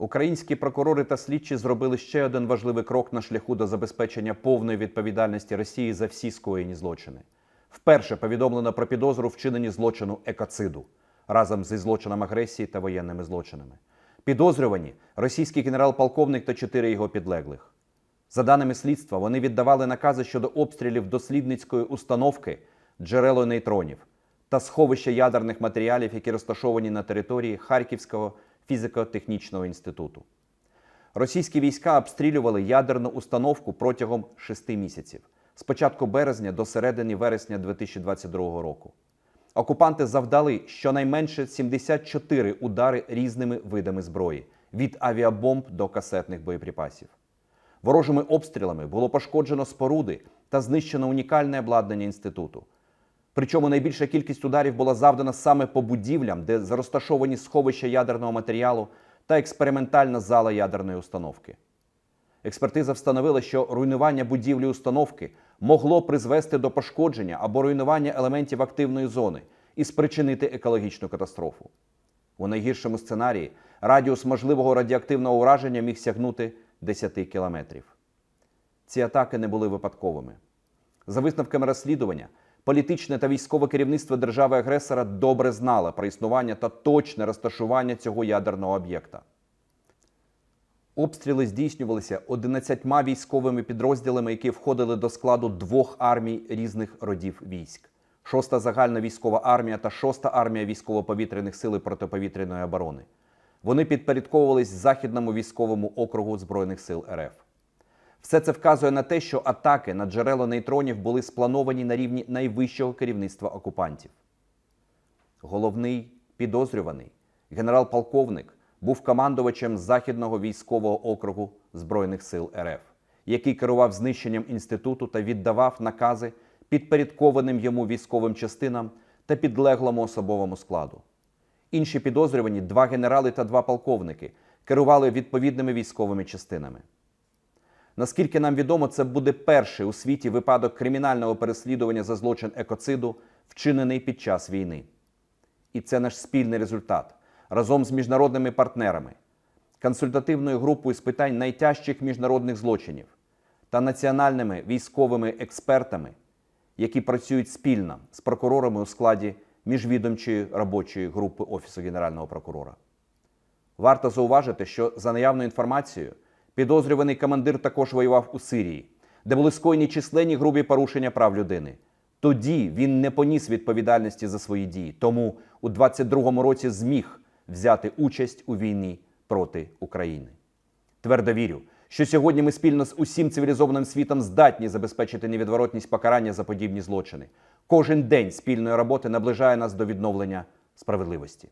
Українські прокурори та слідчі зробили ще один важливий крок на шляху до забезпечення повної відповідальності Росії за всі скоєні злочини. Вперше повідомлено про підозру вчиненні злочину екоциду разом зі злочином агресії та воєнними злочинами. Підозрювані російський генерал-полковник та чотири його підлеглих. За даними слідства, вони віддавали накази щодо обстрілів дослідницької установки джерело нейтронів та сховища ядерних матеріалів, які розташовані на території Харківського фізико-технічного інституту. Російські війська обстрілювали ядерну установку протягом шести місяців з початку березня до середини вересня 2022 року. Окупанти завдали щонайменше 74 удари різними видами зброї від авіабомб до касетних боєприпасів. Ворожими обстрілами було пошкоджено споруди та знищено унікальне обладнання інституту. Причому найбільша кількість ударів була завдана саме по будівлям, де розташовані сховища ядерного матеріалу та експериментальна зала ядерної установки. Експертиза встановила, що руйнування будівлі установки могло призвести до пошкодження або руйнування елементів активної зони і спричинити екологічну катастрофу. У найгіршому сценарії радіус можливого радіоактивного ураження міг сягнути 10 кілометрів. Ці атаки не були випадковими. За висновками розслідування, політичне та військове керівництво держави-агресора добре знало про існування та точне розташування цього ядерного об'єкта. Обстріли здійснювалися 11 військовими підрозділами, які входили до складу двох армій різних родів військ: 6-та загальна військова армія та 6-та армія військово-повітряних сил протиповітряної оборони. Вони підпорядковувались Західному військовому округу Збройних сил РФ. Все це вказує на те, що атаки на джерело нейтронів були сплановані на рівні найвищого керівництва окупантів. Головний підозрюваний генерал-полковник був командувачем Західного військового округу Збройних сил РФ, який керував знищенням інституту та віддавав накази підпорядкованим йому військовим частинам та підлеглому особовому складу. Інші підозрювані, два генерали та два полковники, керували відповідними військовими частинами. Наскільки нам відомо, це буде перший у світі випадок кримінального переслідування за злочин екоциду, вчинений під час війни. І це наш спільний результат разом з міжнародними партнерами, консультативною групою з питань найтяжчих міжнародних злочинів та національними військовими експертами, які працюють спільно з прокурорами у складі міжвідомчої робочої групи Офісу Генерального прокурора. Варто зауважити, що за наявною інформацією, підозрюваний командир також воював у Сирії, де були скоєні численні грубі порушення прав людини. Тоді він не поніс відповідальності за свої дії, тому у 22-му році зміг взяти участь у війні проти України. Твердо вірю, що сьогодні ми спільно з усім цивілізованим світом здатні забезпечити невідворотність покарання за подібні злочини. Кожен день спільної роботи наближає нас до відновлення справедливості.